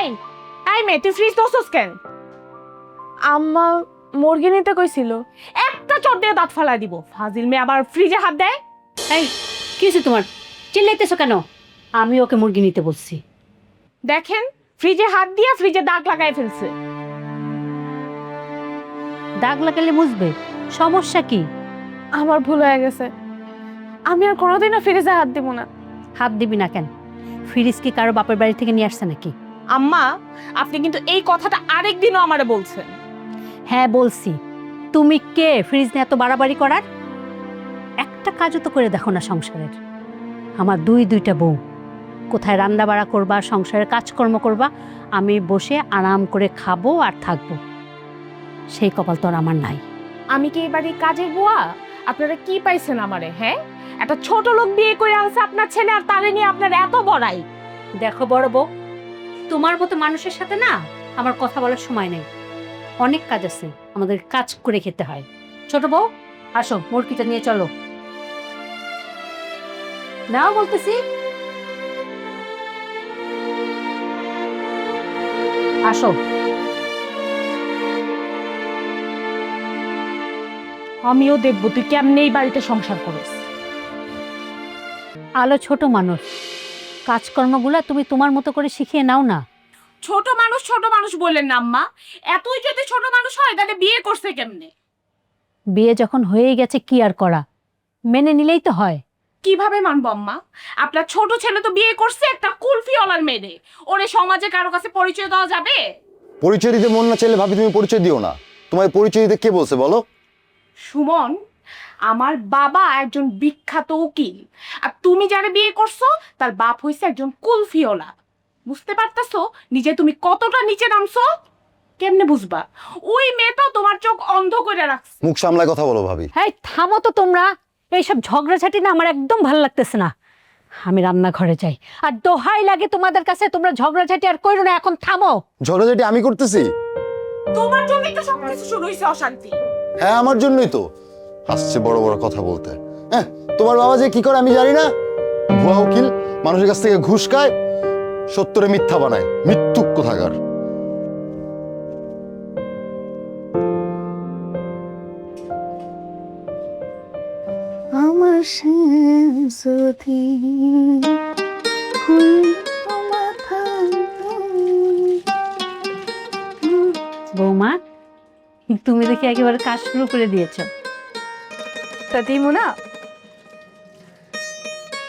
এই এই মেয়ে তুই ফ্রিজ দোসস কেন? আম্মা মুরগি নিতে কইছিল একটা চট দিয়ে দাঁত ফালাই দিব। ফাজিল মেয়ে আবার ফ্রিজে হাত দেয়। এই কি হয়েছে তোমার? চিল্লাইতেছো কেন? আমি ওকে মুরগি নিতে বলছি। দেখেন ফ্রিজে হাত দিয়ে ফ্রিজে দাগ লাগাই ফেলছে। দাগ লাগালে মুছবে? সমস্যা কি? আমার ভুল হয়ে গেছে। আমি আর কোনোদিনও ফ্রিজে হাত দিব না। হাত দিবি না কেন? ফ্রিজ কি কারও বাপের বাড়ি থেকে নিয়ে আসছে নাকি? আম্মা আপনি কিন্তু এই কথাটা আরেকদিনও আমারে বলছেন। হ্যাঁ বলছি। তুমি কে? ফ্রিজ নিয়ে এত বাড়াবাড়ি করার? একটা কাজও তো করে দেখো না সংসারের। আমার দুই দুইটা বউ। কোথায় রান্না বাড়া করবা সংসারের কাজকর্ম করবা আমি বসে আরাম করে খাব আর থাকব। সেই কপাল তো আর আমার নাই। আমি কি এবারে কাজের বুয়া? আপনারা কি পাইছেন আমারে হ্যাঁ? একটা ছোট লোক বিয়ে করে আনছে আপনার ছেলে আর তারে নিয়ে আপনার এত বড়াই। দেখো বড় বউ তোমার মতো মানুষের সাথে না আমার কথা বলার সময় নেই। অনেক কাজ আছে আমাদের কাজ করে খেতে হয়। ছোট বউ আসো মুরগিটা নিয়ে চলো। নাও বলতেছি। আসো। আমিও দেখব তুই কেমনে এই বাড়িতে সংসার করিস? আলো ছোট মানুষ। কাজকর্মগুলো তুমি তোমার মতো করে শিখিয়ে নাও না। ছোট মানুষ ছোট মানুষ বললেন না আম্মা। এতই যদি ছোট মানুষ হয় তাহলে বিয়ে করছে কেমনে? বিয়ে যখন হয়েই গেছে কি আর করা? মেনে নিলেই তো হয়। কীভাবে মানবো আম্মা? আপনার ছোট ছেলে তো বিয়ে করছে একটা কুলফি অলার মেয়ে। ওরে সমাজে কারও কাছে পরিচয় দেওয়া যাবে? পরিচয় দিতে মন না চাইলে ভাবি তুমি পরিচয় দিও না। তোমার পরিচয় দিতে কে বলছে বলো? সুমন আমার বাবা একজন বিখ্যাত উকিল। আর তুমি যারা বিয়ে করছ তার বাপ হইছে একজন কুলফিওলা। বুঝতে পারতাছো? নিজে তুমি কতটা নিচে নামছো? কেমনে বুঝবা? ওই মেয়েটা তোমার চোখ অন্ধ করে রাখছে। মুখ সামলায় কথা বলো ভাবি। হ্যাঁ থামো তো তোমরা। এইসব ঝগড়াঝাটি না আমার একদম ভালো লাগতেছে না। আমি রান্নাঘরে যাই। আর দোহাই লাগে তোমাদের কাছে তোমরা ঝগড়াঝাটি আর কইরো না এখন থামো। ঝগড়াঝাটি আমি করতেছি? তোমার জন্যই তো সবকিছু শুরু হয়েছে অশান্তি। হ্যাঁ আমার জন্যই তো। আসছে বড় বড় কথা বলতে। হ্যাঁ তোমার বাবা যে কি করে আমি জানি না। ভুয়া উকিল মানুষের কাছ থেকে ঘুষ খায় সত্তরে মিথ্যা বানায়। মৃত্যুক কোথাকার? আমার শ্যামসুধি বৌমা তুমি দেখি একেবারে কাজ শুরু করে দিয়েছ। তা দিমু না?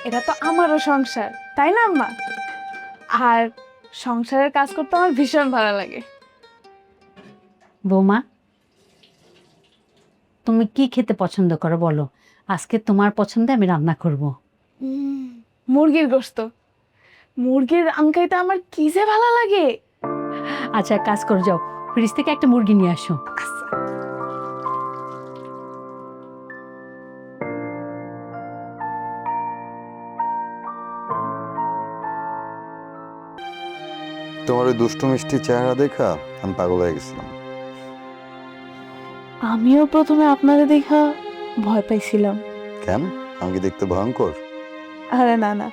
এটা তো আমারও সংসার তাই না আম্মা? আর সংসারের কাজ করতে আমার ভীষণ ভালো লাগে। বৌমা তুমি কি খেতে পছন্দ করো বলো? আজকে তোমার পছন্দে আমি রান্না করব। মুরগির গোস্ত। মুরগির আমকাইতে আমার কি যে ভালো লাগে। আচ্ছা কাজ করে যাও ফ্রিজ থেকে একটা মুরগি নিয়ে আসো। তোমার ওই দুষ্টু মিষ্টি চেহারা দেখা আমি পাগল হয়ে গেছিলাম। আমিও প্রথমে আপনাদের দেখা ভয় পাইছিলাম। কেন? আমি কি দেখতে ভয়ঙ্কর? আরে না না।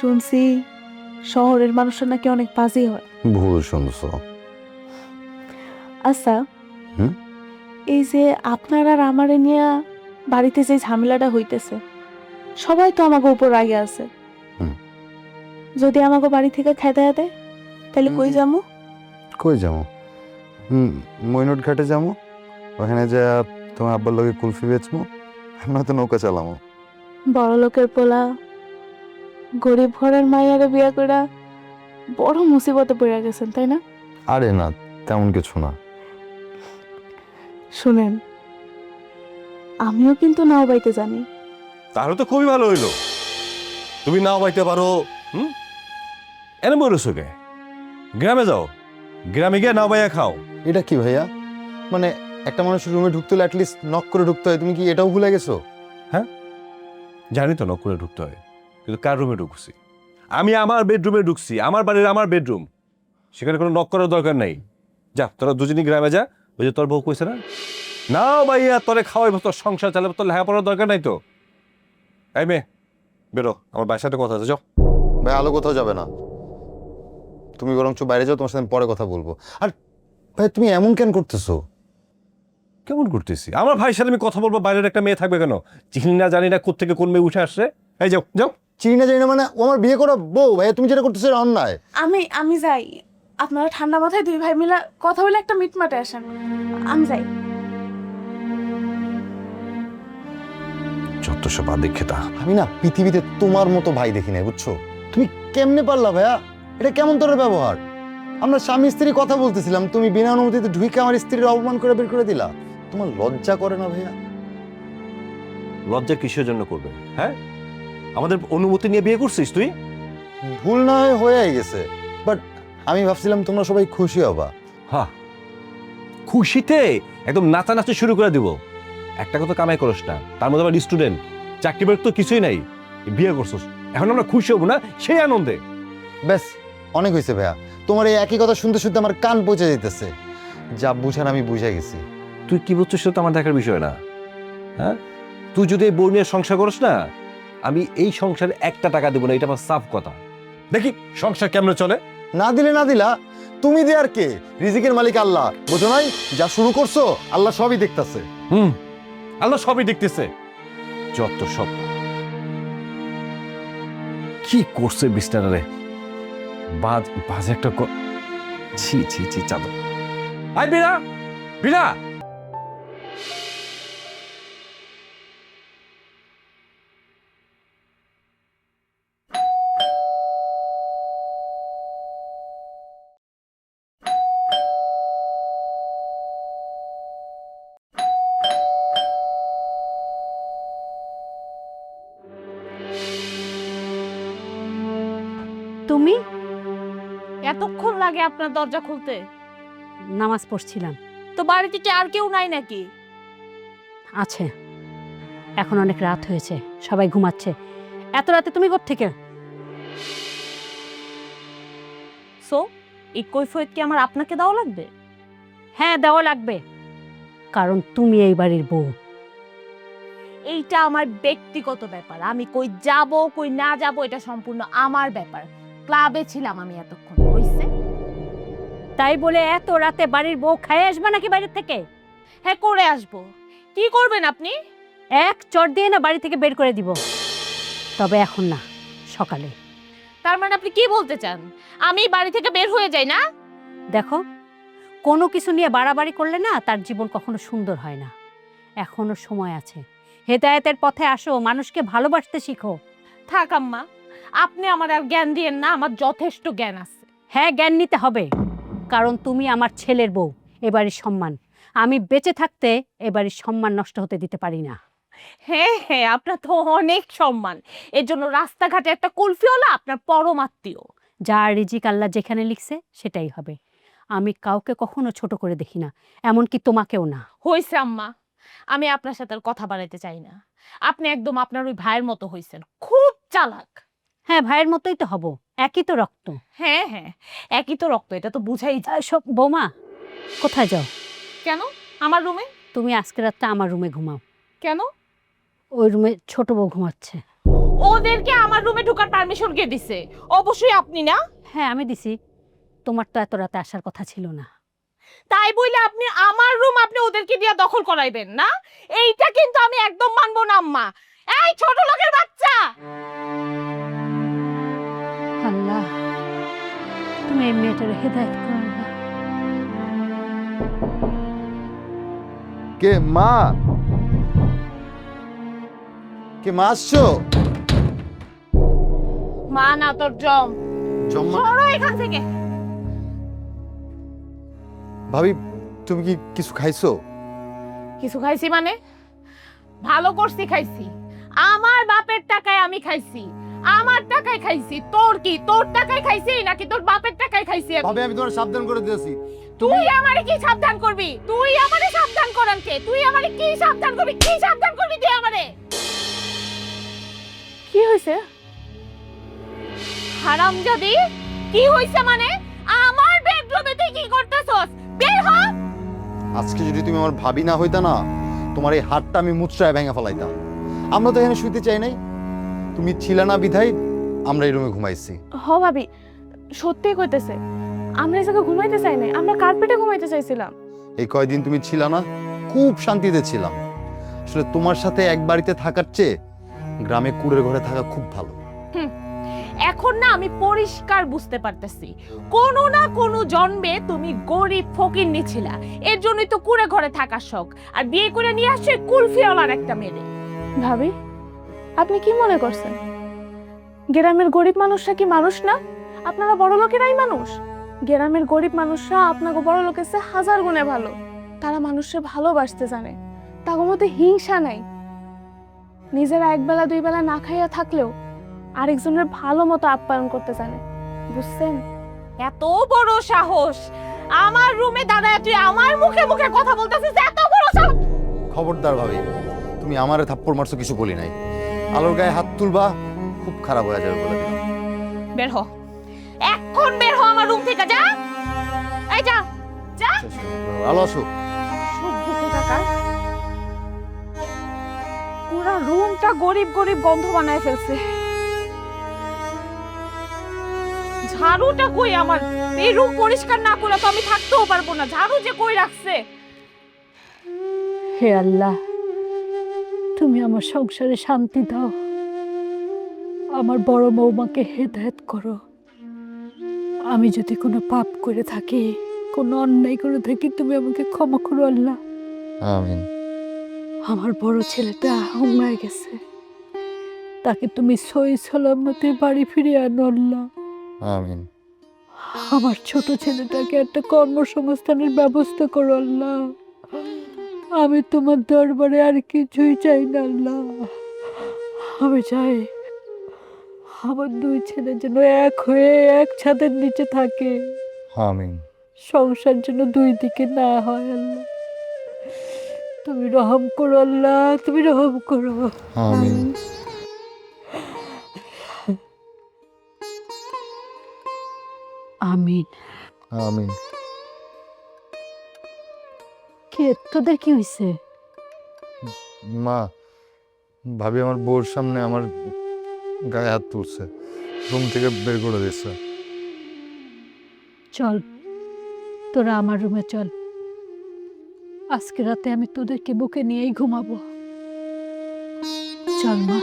শুনছি শহরের মানুষরা নাকি অনেক পাজি হয়। ভুল শুনছো। আচ্ছা। হুম? এই যে আপনার আর আমারে নিয়ে বাড়িতে যে ঝামেলাটা হইতেছে সবাই তো আমাকে উপর আগে আছে। যদি আমাকে বাড়ি থেকে খাইতে দেয় তাহলে কই। যাব? কই যাব? হুম মইনট ঘাটে যাব। ওখানে যা তোমার আব্বার লগে কুলফি বেচবো। আমরা তো নৌকা চালামো বড় লোকের পোলা গরিব ঘরের মাইয়ারে বিয়া করে বড় মুসিবতে পড়ে গেছেন তাই না? আরে না তেমন কিছু না। শুনেন আমিও কিন্তু নাও বাইতে জানি। তাহলে তো খুবই ভালো হইল। তুমি নাও বাইতে পারো হুম? এনে মরেছো কে গ্রামে যাও। গ্রামে গিয়ে নাও ভাইয়া খাও। এটা কি ভাইয়া? মানে একটা মানুষের রুমে ঢুকতে হলে অ্যাটলিস্ট নক করে ঢুকতে হয়। তুমি কি এটাও ভুলে গেছো? হ্যাঁ? জানি তো নক করে ঢুকতে হয়। কিন্তু কার রুমে ঢুকছি? আমি আমার বেডরুমে ঢুকছি। আমার বাড়ির আমার বেডরুম সেখানে কোনো নক করার দরকার নাই। যা তোরা দুজনই গ্রামে যা। ওই যে তোর বউ কইছে না? নাও ভাইয়া তোরে খাওয়াই তোর সংসার চালাবো তোর লেখাপড়ার দরকার নাই তো। এই মেয়ে বেরো। আমার বাসাতে কথা আছে যাও। ভাই আলো কোথাও যাবে না। তুমি বরঞ্চ বাইরে যাও তোমার সাথে আমি পরে কথা বলব। আর ভাই তুমি এমন কেন করতেছো? কেমন করতেছি? আমার ভাইয়ের সাথে আমি কথা বলব বাইরের একটা মেয়ে থাকবে কেন? চিনি না জানি না কোত্থেকে কোন মেয়ে উঠে আসছে। এই যাও যাও। চিনি না জানি না মানে ও আমার বিয়ে করা বউ ভাই তুমি যেটা করতেছো এটা অন্যায়। আমি আমি যাই। আপনারা ঠান্ডা মাথায় দুই ভাই মিলা কথা বলে একটা মিটমাটে আসেন। আমি যাই। যত সব আদিক্ষেতা। আমি না পৃথিবীতে তোমার মতো ভাই দেখি নাই বুঝছ? তুমি কেমনে পারলা ভাইয়া? এটা কেমন তোর ব্যবহার? আমরা স্বামী স্ত্রী কথা বলতেছিলাম তুমি বিনা অনুমতিতে ঢুকে আমার স্ত্রীর অপমান করে বের করে দিলা। তোমার লজ্জা করে না ভাইয়া? লজ্জা কিসের জন্য করবে? হ্যাঁ? আমাদের অনুমতি নিয়ে বিয়ে করছিস তুই? ভুল না হয় হয়ে গেছে। বাট আমি ভাবছিলাম তোমরা সবাই খুশি হবা। হ্যাঁ খুশিতে? একদম নাচানাচি শুরু করে দিব। একটা কথা কামাই করস না। তার মধ্যে আমার স্টুডেন্ট চাকরি বাকরি তো কিছুই নাই। বিয়ে করছস। এখন আমরা খুশি হব না? সেই আনন্দে। ব্যাস। অনেক হয়েছে ভাইয়া। তোমার এই একই কথা শুনতে শুনতে আমার কান পচে যেতেছে যা বুঝার আমি বুঝে গেছি। তুই কি বলছিস সেটা তো আমার দেখার বিষয় না। হ্যাঁ? তুই যদি এই বউ নিয়ে সংসার করিস না আমি এই সংসারে একটা টাকা দেবো না এটা আমার সাফ কথা। দেখি সংসার কেমনে চলে? না দিলে না দিলা তুমি দে আর কে? রিজিকের মালিক আল্লাহ। বুঝো নাই? যা শুরু করছ আল্লাহ সবই দেখতাছে। হুম আল্লাহ সবই দেখতেছে। যত সব। কি করছে বিস্তারে বাজ বাজে একটা ছি ছি ছি চাদর। আই বিনা বিনা লাগে আপনার দরজা খুলতে। নামাজ পড়ছিলাম। তো বাড়িতে কি আর কেউ নাই নাকি? আছে। এখন অনেক রাত হয়েছে সবাই ঘুমাচ্ছে। এত রাতে তুমি থেকে সো এই কৈফিয়ত কি আমার আপনাকে দেওয়া লাগবে? হ্যাঁ দেওয়া লাগবে। কারণ তুমি এই বাড়ির বউ। এইটা আমার ব্যক্তিগত ব্যাপার। আমি কই যাব কই না যাব এটা সম্পূর্ণ আমার ব্যাপার। ক্লাবে ছিলাম আমি এতক্ষণ হইছে? তাই বলে এত রাতে বাড়ির বউ খাই আসবে নাকি বাইরের থেকে? হ্যাঁ করে আসব। কি করবেন আপনি? এক চট দিয়ে না বাড়ি থেকে বের করে দিব। তবে এখন না সকালে। তার মানে আপনি কি বলতে চান? আমি বাড়ি থেকে বের হয়ে যাই না? দেখো কোনো কিছু নিয়ে বাড়াবাড়ি করলে না তার জীবন কখনো সুন্দর হয় না। এখনও সময় আছে। হেদায়েতের পথে আসো মানুষকে ভালোবাসতে শিখো। থাক আম্মা আপনি আমার আর জ্ঞান দিয়েন না আমার যথেষ্ট জ্ঞান আছে। হ্যাঁ জ্ঞান নিতে হবে। কারণ তুমি আমার ছেলের বউ এবারের সম্মান। আমি বেঁচে থাকতে এবারের সম্মান নষ্ট হতে দিতে পারি না। হ্যাঁ হ্যাঁ আপনার তো অনেক সম্মান। এর জন্য রাস্তাঘাটে একটা কুলফিওলা আপনার পরম আত্মীয়। যা রিজিক আল্লাহ যেখানে লিখছে সেটাই হবে। আমি কাউকে কখনো ছোট করে দেখি না এমনকি তোমাকেও না। হয়েছে আম্মা আমি আপনার সাথে আর কথা বাড়াইতে চাই না। আপনি একদম আপনার ওই ভাইয়ের মতো হয়েছেন খুব চালাক। হ্যাঁ ভাইয়ের মতোই তো হব। একই তো রক্ত। হ্যাঁ হ্যাঁ একই তো রক্ত এটা তো বুঝাই যায়। আহ, সব বৌমা কোথায় যাও? কেন? আমার রুমে? তুমি আজকে রাতটা আমার রুমে ঘুমাও। কেন? ওই রুমে ছোট বউ ঘুমাচ্ছে। ওদেরকে আমার রুমে ঢোকার পারমিশন কে দিছে? অবশ্যই আপনি না? হ্যাঁ আমি দিছি। তোমার তো এত রাতে আসার কথা ছিল না। তাই বলে আপনি আমার রুম আপনি ওদেরকে দিয়ে দখল করাইবেন না? এইটা কিন্তু আমি একদম মানবো না আম্মা। এই ছোট লোকের বাচ্চা! এই মেয়েটার হেদায়ত কে মা? কে মা আসছো? মা না তোর জম। সরো এখান থেকে। ভাবি তুমি কি কিছু খাইছো? কিছু খাইছি মানে? ভালো করছি খাইছি। আমার বাপের টাকায় আমি খাইছি। আমার টাকায় খাইছি। তোর কি? তোর টাকায় খাইছি নাকি তোর বাপের টাকায় খাইছি আমি? ভাবি আমি তোমার সাবধান করে দিয়েছি। তুই আমারে কি সাবধান করবি? তুই আমারে সাবধান করান কে? তুই আমারে কি সাবধান করবি? কি সাবধান করবি তুই আমারে? কি হয়েছে হারামজাদি কি হইছে মানে? আমার বেডরুমে তুই কি করতেছস? বের হ! আজকে যদি তুমি আমার ভাবি না হইতা না তোমার এই হাতটা আমি মুচড়ায় ভেঙে ফেলাইতাম। আমরা তো এখানে শুইতে চাই নাই। তুমি ছিল না বিধাই আমরা এই রুমে ঘুমাইছি। হ ভাবি সত্যিই কইতেছে। আমরা জায়গায় ঘুমাইতে চাই নাই আমরা কার্পেটে ঘুমাইতে চাইছিলাম। এই কয়দিন তুমি ছিল না খুব শান্তিতে ছিলাম। আসলে তোমার সাথে এক বাড়িতে থাকার চেয়ে গ্রামে কুড়ের ঘরে থাকা খুব ভালো। এখন না আমি পরিষ্কার বুঝতে পারতেছি। কোনো না কোনো জন্মে তুমি গরিব ফকির নিছিলা এর জন্যই তো কুড়ে ঘরে থাকার শখ। আর বিয়ে করে নিয়ে আসছে কুলফিওয়ালার একটা মেয়ে ভাবি আপনি কি মনে করছেন? গ্রামের গরিব মানুষরা কি মানুষ না? আপনারা বড় লোকেরাই মানুষ। গ্রামের গরিব মানুষরা আপনাকে বড় লোকের চেয়ে হাজার গুণে ভালো। তারা মানুষকে ভালোবাসতে জানে। তার মধ্যে হিংসা নাই। নিজেরা একবেলা দুই বেলা না খাইয়া থাকলেও আরেকজনের ভালো মতো আপ্যায়ন করতে জানে। বুঝছেন? এত বড় সাহস! আমার রুমে দাঁড়ায় তুই আমার মুখে মুখে কথা বলতেছিস এত বড় সাহস! খবরদার ভাবি তুমি আমারে থাপ্পড় মারছো কিছু বলি নাই। আলোর গায়ে হাত তুলবা খুব খারাপ হয়ে যাবে বলে দিলাম। বের হ। এখন বের হ আমার রুম থেকে যা। এই যা যা। আলো আসো পুরা রুমটা গরিব গরিব গন্ধ বানায় ফেলছে। ঝাড়ুটা কই আমার? এই রুম পরিষ্কার না করে তো আমি থাকতেও পারব না। ঝাড়ু যে কই রাখছে? হে আল্লাহ। তুমি আমার সংসারে শান্তি দাও। আমার বড় মৌমাকে হেদায়েত করো। আমি যদি কোনো পাপ করে থাকি কোনো অন্যায় করে থাকি তুমি আমাকে ক্ষমা করো আল্লাহ। আমিন। আমার বড় ছেলেটা হুমড়ায় গেছে। তাকে তুমি সই সালামতে বাড়ি ফিরিয়ে আনো আল্লাহ। আমিন। আমার ছোট ছেলেটাকে একটা কর্মসংস্থানের ব্যবস্থা করো আল্লাহ। আমি তোমার দরবারে আর কিছুই চাই না আল্লাহ। আমি চাই আমার দুই ছেলে যেন এক হয়ে এক ছাদের নিচে থাকে। আমিন। সংসার যেন দুই দিকে না হয় আল্লাহ। তুমি রহম করো আল্লাহ তুমি রহম করো। আমিন। আমিন। আমিন। কে তোদের কি হয়েছে মা ভাবি আমার বউর সামনে আমার গায়ে হাত তুলছে রুম থেকে বের করে দিচ্ছে চল তোরা আমার রুমে চল। আজকে রাতে আমি তোদেরকে বুকে নিয়েই ঘুমাবো। চল মা।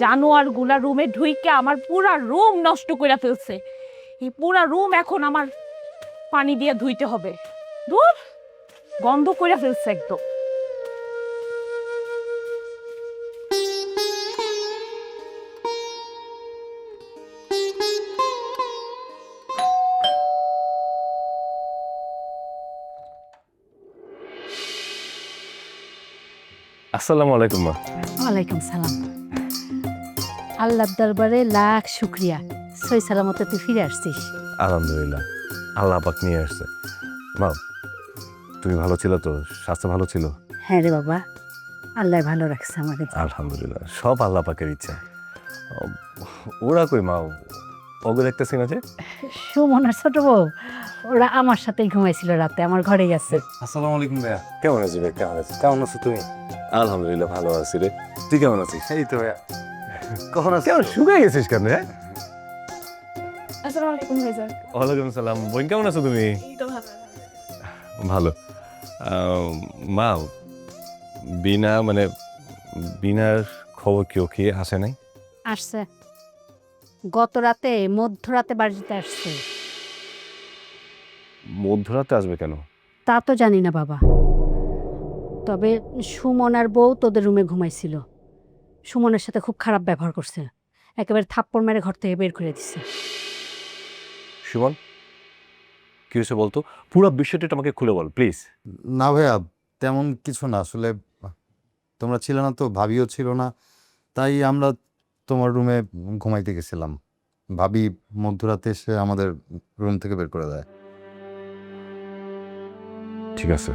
জানোয়ারগুলা রুমে ঢুইকে আমার পুরা রুম নষ্ট করে ফেলছে। এই পুরা রুম এখন আমার পানি দিয়ে ধুইতে হবে। দূর গন্ধ করে ফেলছে একদম। আসসালামু আলাইকুম মা। ওয়ালাইকুম সালাম। আল্লাহর দরবারে লাখ শুক্রিয়া। সই সালামতে তুই ফিরে আসছিস। আলহামদুলিল্লাহ। আল্লাহ পাক নিয়ে আসছে। মা তুমি ভালো ছিল তো? স্বাস্থ্য ভালো ছিল? হ্যাঁ রে বাবা আল্লাহ ভালো রাখছে আমাকে আলহামদুলিল্লাহ সব আল্লাহ পাকের ইচ্ছা। ও, ওরা কই মা? ওকে দেখতেছি না যে সুমনের ছোট বউ ওরা আমার সাথেই ঘুমাইছিল রাতে আমার ঘরেই আছে। আসসালামু আলাইকুম ভাইয়া। কেমন আছিস ভাই? কেমন আছিস কেমন আছো তুমি? আলহামদুলিল্লাহ ভালো আছি রে। তুই কেমন আছিস? এই তো ভাইয়া। কখন আস কেমন শুকিয়ে গেছিস কেন রে আসসালামু আলাইকুম ভাইজান ওয়ালাইকুম সালাম। বোন কেমন আছো তুমি? ভালো। ভালো। মা বিনা মানে বিনার খবর কেউ কি আসে নাই? আসছে। গত রাতে মধ্যরাতে বাড়িতে আসছে। মধ্যরাতে আসবে কেন? তা তো জানি না বাবা। তবে সুমনার বউ তোদের রুমে ঘুমাইছিল। সুমনের সাথে খুব খারাপ ব্যবহার করছে। একেবারে থাপ্পড় মেরে ঘর থেকে বের করে দিচ্ছে সুমন কি হয়েছে বলতো? পুরো বিষয়টা একটু আমাকে খুলে বল প্লিজ না ভাইয়া তেমন কিছু না। আসলে তোমরা ছিলে না তো ভাবিও ছিল না। তাই আমরা তোমার রুমে ঘুমাইতে গেছিলাম। ভাবি মধ্যরাতে এসে আমাদের রুম থেকে বের করে দেয়। ঠিক আছে।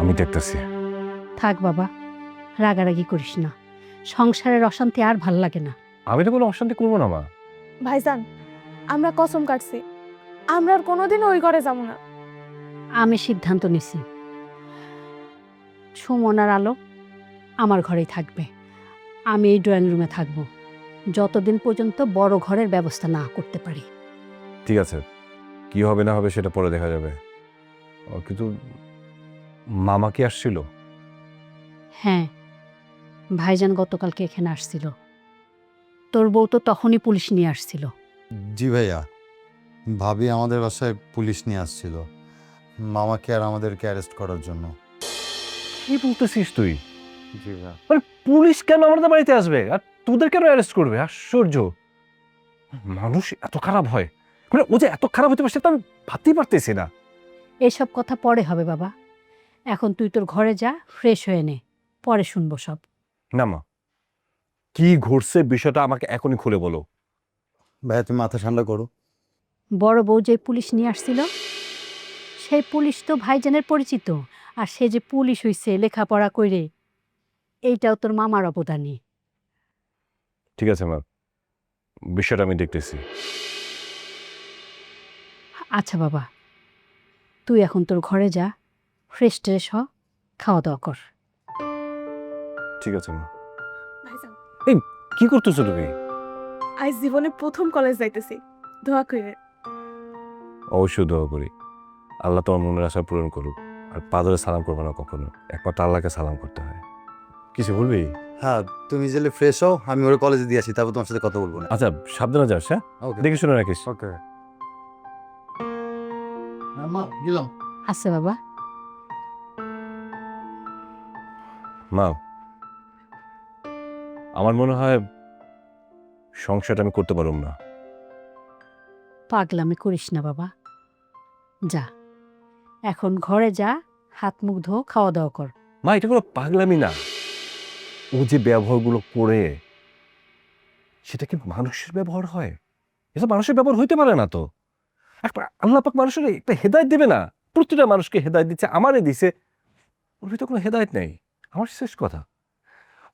আমি দেখতেছি। থাক বাবা রাগারাগি করিস না। সংসারের অশান্তি আর ভালো লাগে না। আমি তো কোনো অশান্তি করব না মা। ভাইজান আমরা কসম কাটছি। আমরা আর কোনোদিন ওই ঘরে যাব না। আমি সিদ্ধান্ত নিছি। সুমনার আলো আমার ঘরেই থাকবে। আমি এই ড্রয়িং রুমে থাকব। যতদিন পর্যন্ত বড় ঘরের ব্যবস্থা না করতে পারি। ঠিক আছে। কি হবে না হবে সেটা পরে দেখা যাবে। ও, কিন্তু মামা কি আসছিল? হ্যাঁ ভাইজান গতকালকে এখানে আসছিল। তোর বউ তো তখনই পুলিশ নিয়ে আসছিল। জি ভাইয়া ভাবি আমাদের বাসায় পুলিশ নিয়ে আসছিল। মামাকে আর আমাদেরকে অ্যারেস্ট করার জন্য। কি বলতেছিস তুই? জি ভাইয়া। মানে পুলিশ কেন আমাদের বাড়িতে আসবে? আর তোদের কেন অ্যারেস্ট করবে? আশ্চর্য। মানুষ এত খারাপ হয়। মানে ও যে এত খারাপ হতে পারছে তা আমি ভাবতেই পারতেছি না। এসব কথা পরে হবে বাবা। এখন তুই তোর ঘরে যা ফ্রেশ হয়ে নে। পরে শুনব সব। না মা। কি ঘটছে বিষয়টা আমাকে এখনই খুলে বলো। ভাইয়া তুমি মাথা ঠান্ডা করো। বড় বউ যে পুলিশ নিয়ে আসছিল সেই পুলিশ তো ভাইজানের পরিচিত আর সে যে পুলিশ হইছে লেখাপড়া কইরে এইটাও তোর মামার অবদানই। ঠিক আছে মা। বিষয়টা আমি দেখতেছি। আচ্ছা বাবা। তুই এখন তোর ঘরে যা ফ্রেশ ট্রেশ হ খাওয়া দাওয়া কর। ঠিক আছে মা। ভাইজান। কি করতেছো তুমি? আজ জীবনে প্রথম কলেজ যাইতেছি। দোয়া করে অবশ্যই দোয়া করি। আল্লাহ তোমার মনের আশা পূরণ করুক। আর পাদরে সালাম করবে না কখনো। একমাত্র আল্লাহকে সালাম করতে হয়। কিছু বলবি? হ্যাঁ তুমি জেলে ফ্রেশ হও আমি ওর কলেজে দিয়ে আসি তারপর তোমার সাথে কথা বলব না। আচ্ছা সাবধানে যাস হ্যাঁ? ওকে দেখে শুনে রাখিস। ওকে মা গেলাম। আচ্ছা বাবা। মা আমার মনে হয় সংসারটা আমি করতে পারব না। পাগলামি করিস না বাবা। যা এখন ঘরে যা হাত মুখ ধো খাওয়া দাওয়া কর। মা এটা কোনো পাগলামি না। ও যে ব্যবহারগুলো করে সেটা কি মানুষের ব্যবহার হয়? এটা মানুষের ব্যবহার হইতে পারে না তো। একটা আল্লাহ পাক মানুষের একটা হেদায়ত দেবে না। প্রতিটা মানুষকে হেদায়ত দিচ্ছে আমারে দিছে। ওর ভিতরে কোনো হেদায়ত নেই। আমার শেষ কথা।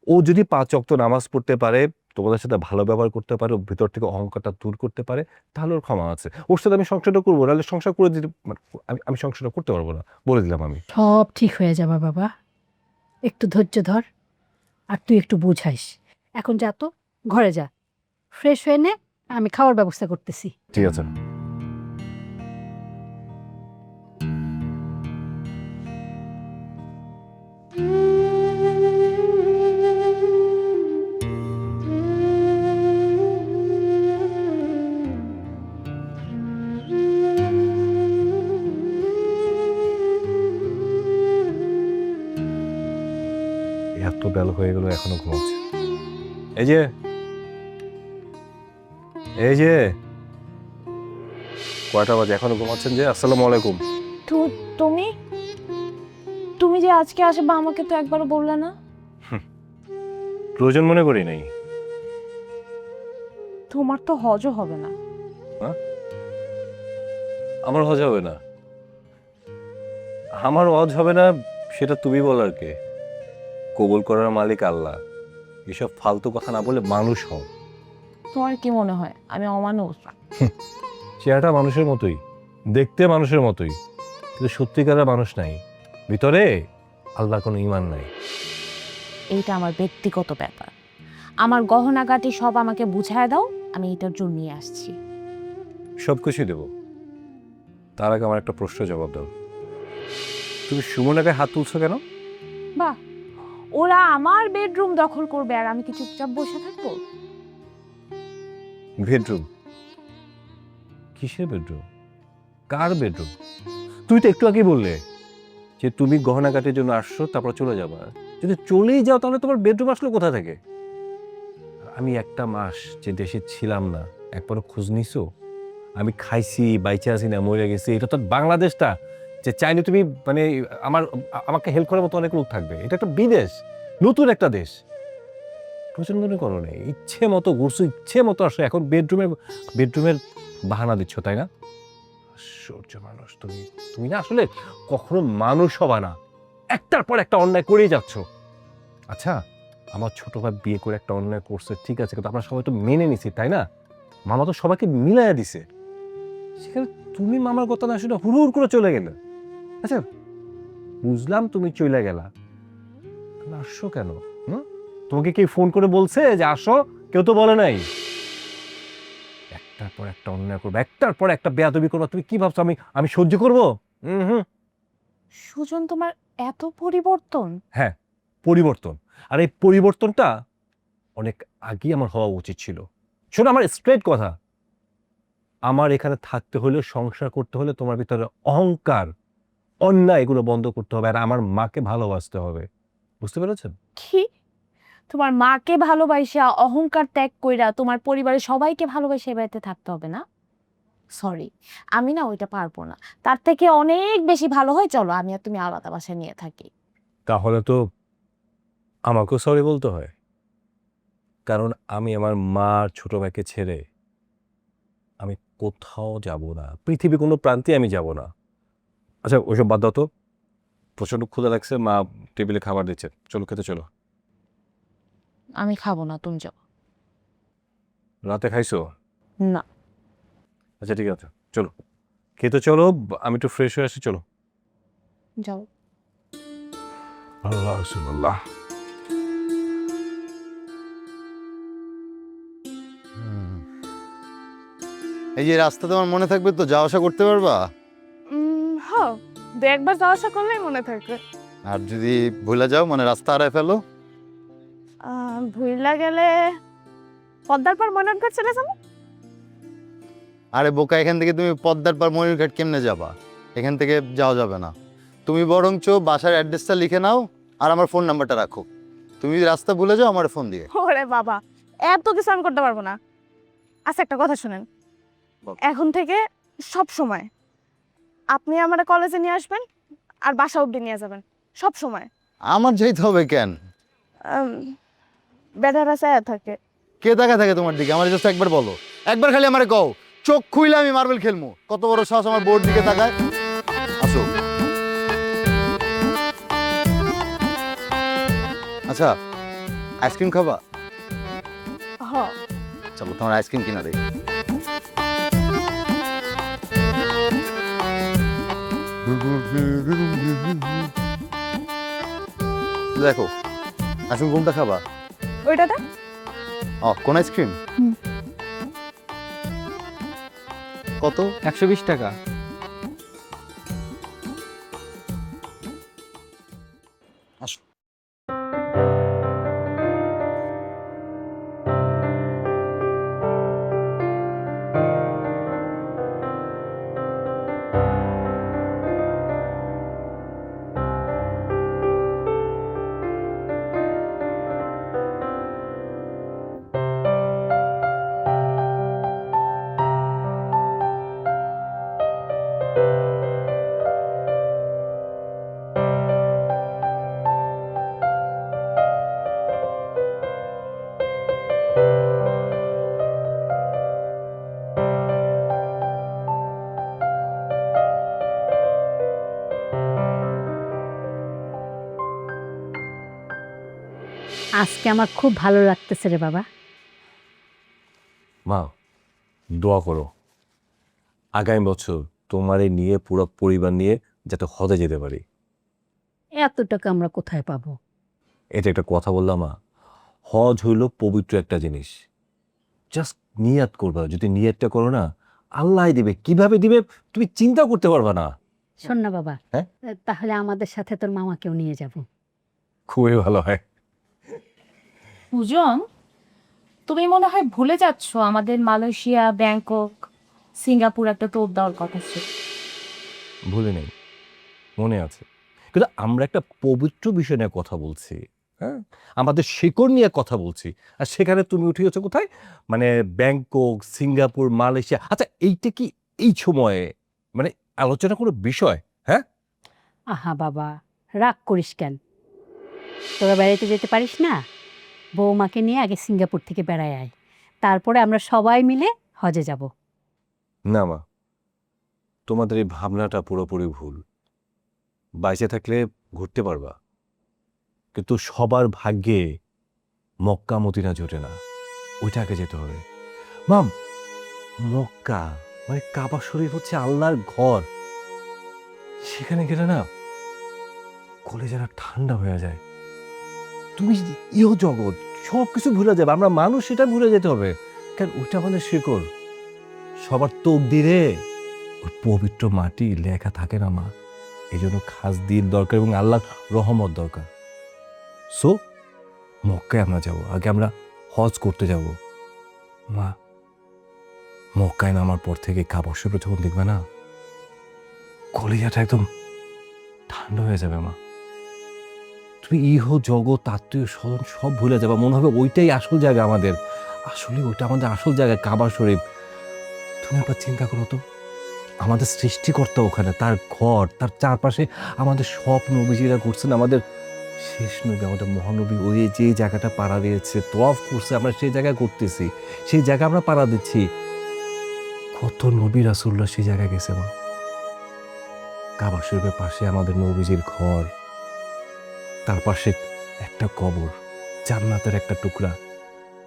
ও যদি পাঁচ অক্ত নামাজ পড়তে পারে তোমাদের সাথে ভালো ব্যবহার করতে পারে ওর ভিতর থেকে অহংকারটা দূর করতে পারে তাহলে ওর ক্ষমা আছে। ওর সাথে আমি সংসারটা করব নাহলে সংসার করে দিতে মানে আমি আমি সংসারটা করতে পারব না বলে দিলাম আমি। সব ঠিক হয়ে যাবে বাবা। একটু ধৈর্য ধর আর তুই একটু বুঝাইস। এখন যা তো ঘরে যা। ফ্রেশ হয়ে নে আমি খাওয়ার ব্যবস্থা করতেছি। ঠিক আছে। এই যে। এই যে। কয়টা বাজে? এখনও ঘুমাচ্ছেন যে? আসসালামু আলাইকুম। তুমি? তুমি যে আজকে আসবে আমাকে তো একবারও বললে না। প্রয়োজন মনে করি নাই। তোমার তো হজও হবে না। আমার হজ হবে না। আমার হজ হবে না সেটা তুমি বলার কে। কবুল করার মালিক আল্লাহ। এসব ফালতু কথা না বলে মানুষ হও। তোমার কি মনে হয়? আমি অমানুষ চেহারাটা মানুষের মতোই দেখতে মানুষের মতোই কিন্তু সত্যিকারের মানুষ নাই। ভিতরে আল্লাহ কোনো ইমান নাই। এইটা আমার ব্যক্তিগত ব্যাপার। আমার গহনাগাটি সব আমাকে বুঝায় দাও আমি এটার জন্য নিয়ে আসছি। সব কিছুই দেবো। তার আগে আমার একটা প্রশ্ন জবাব দাও। তুমি সুমনাকে হাত তুলছো কেন? বাহ! ওরা আমার বেডরুম দখল করবে আর আমি কি চুপচাপ বসে থাকব? বেডরুম? কিসের বেডরুম? কার বেডরুম? তুই তো একটু আগেই বললে যে তুমি গহনাঘাটের জন্য আসছো, তারপর চলে যাবা। যদি চলেই যাও, তাহলে তোমার বেডরুম আসলো কোথা থেকে? আমি একটা মাস যে দেশে ছিলাম না, একবারও খোঁজ নিছো? আমি খাইছি, বাইচে আছি না, মরে গেছি, এটা তো বাংলাদেশটা। যে চাইলে তুমি মানে আমার, আমাকে হেল্প করার মতো অনেক লোক থাকবে। এটা একটা বিদেশ, নতুন একটা দেশ। প্রচণ্ড মনে করো নেই ইচ্ছে মতো ঘুরছো, ইচ্ছে মতো আসো। এখন বেডরুমের বেডরুমের বাহানা দিচ্ছ, তাই না? আশ্চর্য মানুষ তুমি। তুমি না আসলে কখনো মানুষ হবা না। একটার পর একটা অন্যায় করেই যাচ্ছ। আচ্ছা আমার ছোট ভাই বিয়ে করে একটা অন্যায় করছে, ঠিক আছে, কিন্তু আমরা সবাই তো মেনে নিছি, তাই না? মামা তো সবাইকে মিলাইয়া দিছে। সেখানে তুমি মামার কথা না শুনে হুড় হুড় করে চলে গেলে। আচ্ছা বুঝলাম তুমি চলে গেলা। আসছো কেন? তোমাকে কি ফোন করে বলছে যে আসো কেউ তো বলে নাই। একটার পর একটা অন্যায় করব একটার পর একটা বেয়াদবি করব তুমি কি ভাবছ আমি আমি সহ্য করব? হুম হুম। সুজন তোমার এত পরিবর্তন। হ্যাঁ পরিবর্তন। আর এই পরিবর্তনটা অনেক আগেই আমার হওয়া উচিত ছিল। শোনো আমার স্ট্রেট কথা। আমার এখানে থাকতে হলে সংসার করতে হলে তোমার ভিতরে অহংকার। অন্যায় এগুলো বন্ধ করতে হবে আর আমার মাকে ভালোবাসতে হবে। বুঝতে পেরেছেন? কি? তোমার মাকে ভালোবাসা অহংকার ত্যাগ কইরা তোমার পরিবারের সবাইকে ভালোবাসে এ বাড়িতে থাকতে হবে না? সরি আমি না ওইটা পারব না। তার থেকে অনেক বেশি ভালো হয় চলো আমি আর তুমি আলাদা বাসায় নিয়ে থাকি। তাহলে তো আমাকেও সরি বলতে হয়। কারণ আমি আমার মা আর ছোট ভাইকে ছেড়ে আমি কোথাও যাব না। পৃথিবী কোনো প্রান্তে আমি যাব না। আচ্ছা ওইসব বাদ দাও তো। প্রচণ্ড ক্ষুধা লাগছে মা টেবিলে খাবার দিচ্ছে। চলো খেতে চলো। আমি খাব না তুমি যাও। রাতে খাইছো? না। আচ্ছা ঠিক আছে। চলো। খেতে চলো আমি একটু ফ্রেশ হয়ে আসি চলো। যাও। আল্লাহ রসুল্লাহ এই যে রাস্তা তোমার মনে থাকবে তো যাওয়া আসা করতে পারবা? দু একবার যাওয়া আসা করলেই মনে থাকবে আর যদি ভুলে যাও মানে রাস্তা হারায় ফেলো। আহ, ভুইলা গেলে পদ্মার পর ময়নাটঘাট চলে যাব? আরে বোকা এখান থেকে তুমি পদ্মার পার ময়ূরঘাট কেমনে যাবা? এখান থেকে যাওয়া যাবে না। তুমি বরঞ্চ বাসার অ্যাড্রেসটা লিখে নাও আর আমার ফোন নাম্বারটা রাখো। তুমি যদি রাস্তা ভুলে যাও আমার ফোন দিয়ে। ওরে বাবা এত কিছু আমি করতে পারব না। আচ্ছা একটা কথা শুনেন। বল। এখন থেকে সব সময় আপনি আমার কলেজে নিয়ে আসবেন আর বাসা অবধি নিয়ে যাবেন সব সময়। আমার যাইতে হবে কেন? বেটারা চায়া থাকে। কে দেখা থাকে তোমার দিকে? আমার জাস্ট একবার বলো। একবার খালি আমারে কও। চোখ খুইলে আমি মার্বেল খেলব কত বড় সাহস আমার বোর্ড দিকে তাকায়। আসো। আচ্ছা আইসক্রিম খাবা? হ চলো তোমার আইসক্রিম কিনা দেই দেখো আসুন কোনটা খাবা? ওইটাতে? ও কোন আইসক্রিম? কত? একশো বিশ টাকা। আজকে আমার খুব ভালো লাগতেছে রে বাবা। মা দোয়া করো। আগামী বছর তোমারে নিয়ে পুরো পরিবার নিয়ে যাতে হদে যেতে পারি। এত টাকা আমরা কোথায় পাবো? এটা একটা কথা বললাম মা। হজ হইল পবিত্র একটা জিনিস। জাস্ট নিয়াত করবা। যদি নিয়াতটা করো না আল্লাহ দিবে। কীভাবে দিবে? তুমি চিন্তা করতে পারবা না। শোন না বাবা। হ্যাঁ? তাহলে আমাদের সাথে তোর মামাকেও নিয়ে যাব। খুবই ভালো হয়। পূজন তুমি মনে হয় ভুলে যাচ্ছ আমাদের মালয়েশিয়া ব্যাংকক সিঙ্গাপুর একটা তোপ দেওয়ার কথা ছিল। ভুলে নেই মনে আছে। কিন্তু আমরা একটা পবিত্র বিষয় নিয়ে কথা বলছি হ্যাঁ? আমাদের শেকড় নিয়ে কথা বলছি আর সেখানে তুমি উঠে গেছো কোথায়? মানে ব্যাংকক সিঙ্গাপুর মালয়েশিয়া। আচ্ছা এইটা কি এই সময়ে মানে আলোচনা কোনো বিষয় হ্যাঁ? আহা বাবা রাগ করিস কেন? তোরা বেড়াইতে যেতে পারিস না? বৌমাকে নিয়ে আগে সিঙ্গাপুর থেকে বেড়ায় আয়। তারপরে আমরা সবাই মিলে হজে যাব। না মা, তোমাদের এই ভাবনাটা পুরোপুরি ভুল। বাইসে থাকলে ঘুরতে পারবা। কিন্তু সবার ভাগ্যে মক্কা মদিনা জোটে না। ওইটাকে যেতে হবে। মাম, মক্কা মানে কাবা শরীফ হচ্ছে আল্লাহর ঘর। সেখানে গেলে না কলেজারা ঠান্ডা হয়ে যায়। তুমি ইহ জগৎ সব কিছু ভুলে যাবে, আমরা মানুষ সেটা ভুলে যেতে হবে। কারণ ওইটা আমাদের শেকড়। সবার তোক দিলে ওই পবিত্র মাটি লেখা থাকে না, মা। এই জন্য খাস দিল দরকার এবং আল্লাহ রহমত দরকার। সো মক্কায় আমরা যাব। আগে আমরা হজ করতে যাব। মা, মক্কায় নামার পর থেকে কাবস্যপে যখন দেখবে না, কলিজাটা একদম ঠান্ডা হয়ে যাবে, মা। তুমি ইহ, জগৎ, আত্মীয় স্বজন সব ভুলে যাবে। মনে হবে ওইটাই আসল জায়গা আমাদের। আসলে ওইটা আমাদের আসল জায়গা কাবা শরীফ। তুমি একবার চিন্তা করো তো। আমাদের সৃষ্টিকর্তা ওখানে, তার ঘর, তার চারপাশে আমাদের সব নবীজিরা ঘুরছেন, আমাদের শেষ নবী, আমাদের মহানবী, ওই যে জায়গাটা পাড়া দিয়েছে তফ করছে, আমরা সেই জায়গায় করতেছি সেই জায়গা আমরা পাড়া দিচ্ছি। কত নবী রাসুল্লাহ সেই জায়গায় গেছে মা। কাবা শরীফের পাশে আমাদের নবীজির ঘর। তার পাশে একটা কবর, জান্নাতের একটা টুকরা।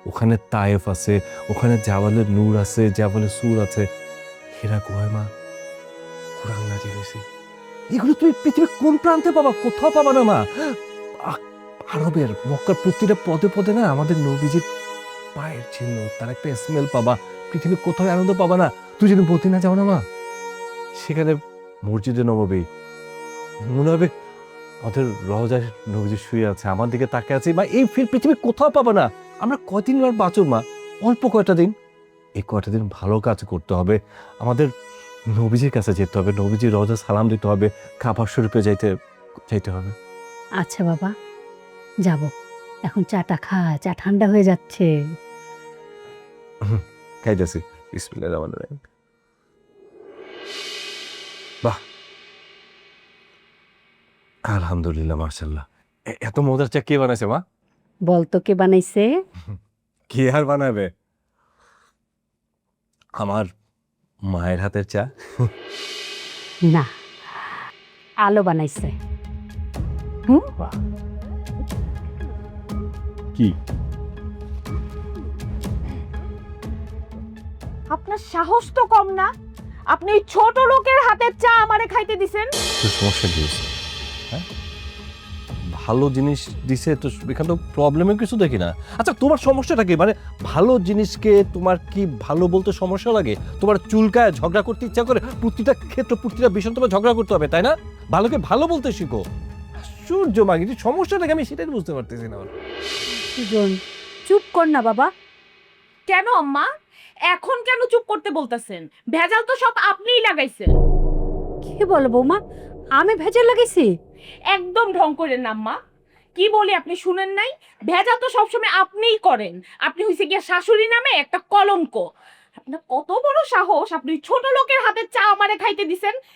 ওখানে তায়েফ আছে, ওখানে জাওয়ালের নূর আছে জাওয়ালের সুর আছে। হেরা গোয় মা? কোরআন নাজির হয়েছে। এগুলো তুমি পৃথিবীর কোন প্রান্তে পাবা, কোথাও পাবা না, মা? আরবের, মক্কার প্রতিটা পদে পদে না আমাদের নবীজির পায়ের চিহ্ন, তার একটা স্মেল পাবা। পৃথিবীর কোথাও আনন্দ পাবা না। তুই যদি মদিনা যাও না, মা, সেখানে মসজিদে নববী। মনে হবে আমাদের রহজায় নবীজি শুয়ে আছে আমার দিকে তাকে আছে বা এই ফির পৃথিবী কোথাও পাবা না। আমরা কয়দিন আর বাঁচুন মা? অল্প কয়টা দিন? এই কয়টা দিন ভালো কাজ করতে হবে। আমাদের নবীজির কাছে যেতে হবে নবীজির রজা সালাম দিতে হবে খাবার শরীফে যাইতে যাইতে হবে। আচ্ছা বাবা। যাব। এখন চাটা খা চা ঠান্ডা হয়ে যাচ্ছে। খাইতেছি। বিসমিল্লাহির রহমানির বাহ! আলহামদুলিল্লাহ মার্শাল্লাহ এত মজার চা কে বানাইছে মা? বলতো কে বানাইছে? কে আর বানাবে? আমার মায়ের হাতের চা। না আলো বানাইছে। হুম? কি? আপনার সাহস তো কম না। আপনি ছোট লোকের হাতের চা আমারে খাইতে দিছেন। সমস্যা কি হয়েছে? হ্যাঁ? ভালো জিনিস দিছে তো এখানে তো প্রবলেমের কিছু দেখি না। আচ্ছা তোমার সমস্যাটা কি? মানে ভালো জিনিসকে তোমার কি ভালো বলতে সমস্যা লাগে? তোমার চুলকায় ঝগড়া করতে ইচ্ছা করে প্রতিটা ক্ষেত্র প্রতিটা বিষয় তোমার ঝগড়া করতে হবে তাই না? ভালোকে ভালো বলতে শিখো। আশ্চর্য মাগি যে সমস্যাটাকে আমি সেটাই বুঝতে পারতেছি না সুজন চুপ কর না বাবা। কেন আম্মা? এখন কেন চুপ করতে বলতেছেন? ভেজাল তো সব আপনিই লাগাইছেন। কি বলো বৌমা? আমি ভেজাল লাগাইছি? একদম ঢং করেন আম্মা। কি বলি আপনি শুনেন নাই? ভেজা তো সবসময় আপনিই করেন। আপনি হয়েছে গিয়া শাশুড়ি নামে একটা কলঙ্ক। আপনার কত বড় সাহস, আপনি ছোট লোকের হাতে চা আমারে খাইতে দিছেন।